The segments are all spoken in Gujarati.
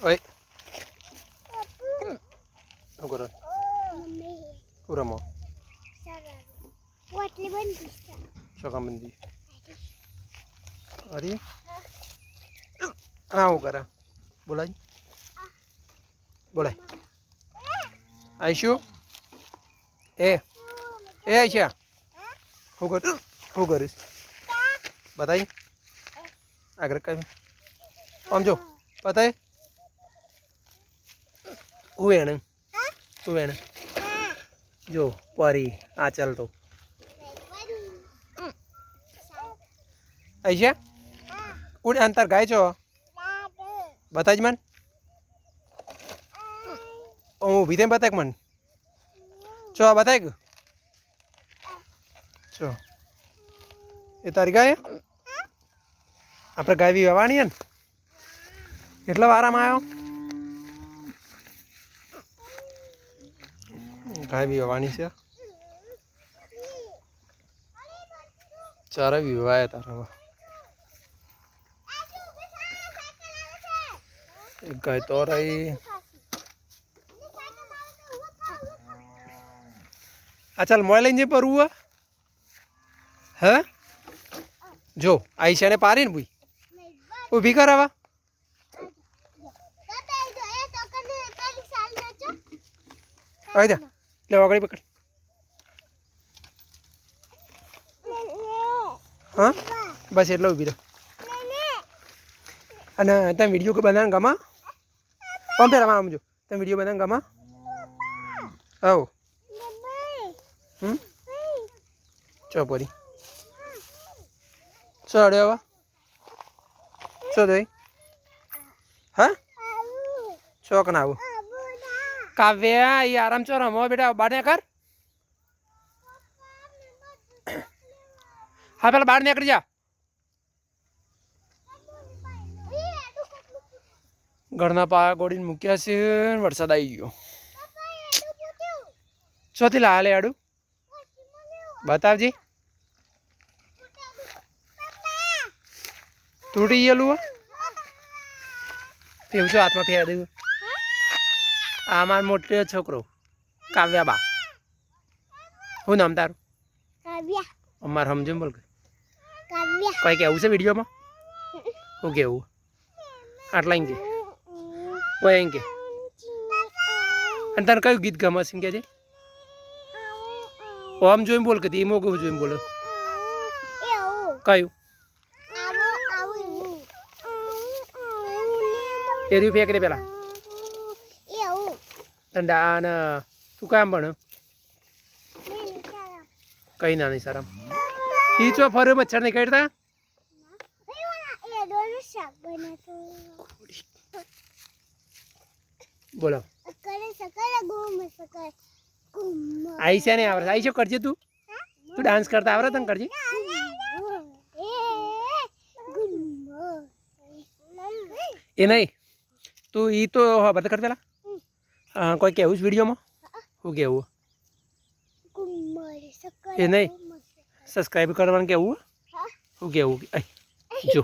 ઓય શું કરો શું રમો પોટલી બંધ ચોકાબંધી અરે આ શું કરે બોલાય બોલાય આઈશું એ એ આઈશા શું કર શું કરીશ બતાવી આગળ કઈ આમ જો બતાય હું ઉવેણ જો, પરી, આ ચાલતો આઈશા ઉડ અંતર ગાય છો? બતાજ મન. હું ઊભી બતાક મન? ચો બતાક ચો એ તારી ગાય આપણે ગાય બી વાવાની ને? કેટલા વારામાં આવ્યો? ગાય બી વાવાની છે? ચારે બી વાયા તારા એક ગાય તો રહી. આ ચાલ મોય લઈને જઈ પરવું હે? જો આઈશાને પારી ને ભૂઈ. ઊભી કર આવા. આવી જા. લે વાગડી પકડ. હા? બસ એટલે ઊભી રહો. અને તમે વીડિયો કે બનાવવાનું ગમા કોણ ફેર આમ જો? તમે વીડિયો બનાવવાનું ગમા આવો. હમ? ચો પરી. ચો અડે હવે ચો દઈ. હા? ચોક ના આવું. કાવ્યા એ આરામ ચો રમો બેટા, બાર કર. હા, પેલા બહાર નીકળી જા. ઘરના પા ગોળીને મૂક્યા છે, વરસાદ આવી ગયો. ચોથી લા લે આડું. બતાવજી. તૂટી ગયેલું? એવું છે, હાથમાં ફેર દેવું આ માર મોટો છોકરો કાવ્યા બા શું નામ તારું? કાવ્યા. અમાર સમજમ બોલ કાવ્યા. કઈ કેવું છે વિડીયોમાં? શું કેવું? આટલા ઇંકે કોઈ કે. અને તને કયું ગીત ગમે છે કે છે? ઓમ જોઈને બોલ કે ઈમો મોગું જોઈને બોલો. કયું? એર્યું ફેંક દે પેલા. તને ડા ને તું કામ ભણ? કઈ ના નહીં સારા ઈ ચો ફરે મચ્છર નહીં કાઢતા? બોલો. આઈ છે ને આવડે આઈ શું કરજે તું? તું ડાન્સ કરતા આવડે તને કરજે? એ નહીં. તું ઈ તો બધા કર પેલા કોઈ કેવું છે વિડીયોમાં? શું કેવું? એ નહીં. સબસ્ક્રાઈબ કરવાનું કેવું? શું આઈ જો.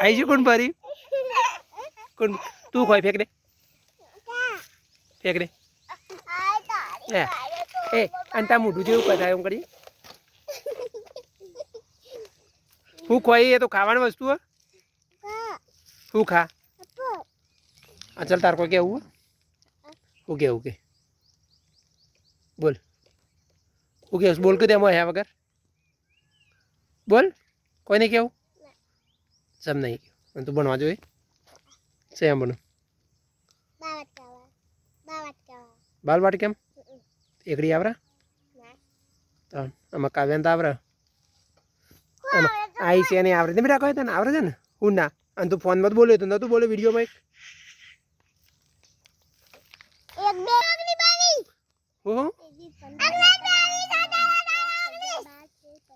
આવી છે કોણ ફરી? કોણ? તું ખોય, ફેંક દે. ફેંક દે. એ, અને તા મોઢું જેવું કથા એમ કરી. શું ખોઈ એ તો ખાવાની વસ્તુ હે. શું ખા? આ ચાલ તાર કોઈ કેવું હું કેવું કે બોલ હું કે બોલ કે તેમાં હે વગર બોલ કોઈને કેવું સમ નહીં કેવું અને તું ભણવા જોઈએ છે એમ ભણું બાલ વાટ કેમ એકડી આવરા તો આમાં કાવ્યાંત આવરા આમાં આઈ છે નહીં આવડે ને બેટા કહે તને આવડે છે ને હું ના અને તું ફોનમાં તો બોલ્યો તો નતું બોલ્યો વિડીયોમાં એક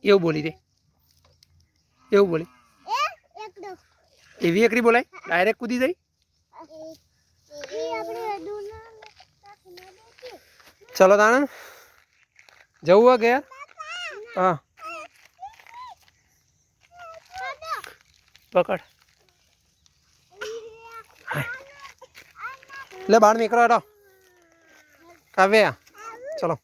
એવું બોલી રે એવું બોલી. એવી એકરી બોલાય? ડાયરેક્ટ કૂદી જાય? ચલો તાણ. જવું ગયા હા. પકડ. લે બાણ નીકળો કાવ્યા ચલો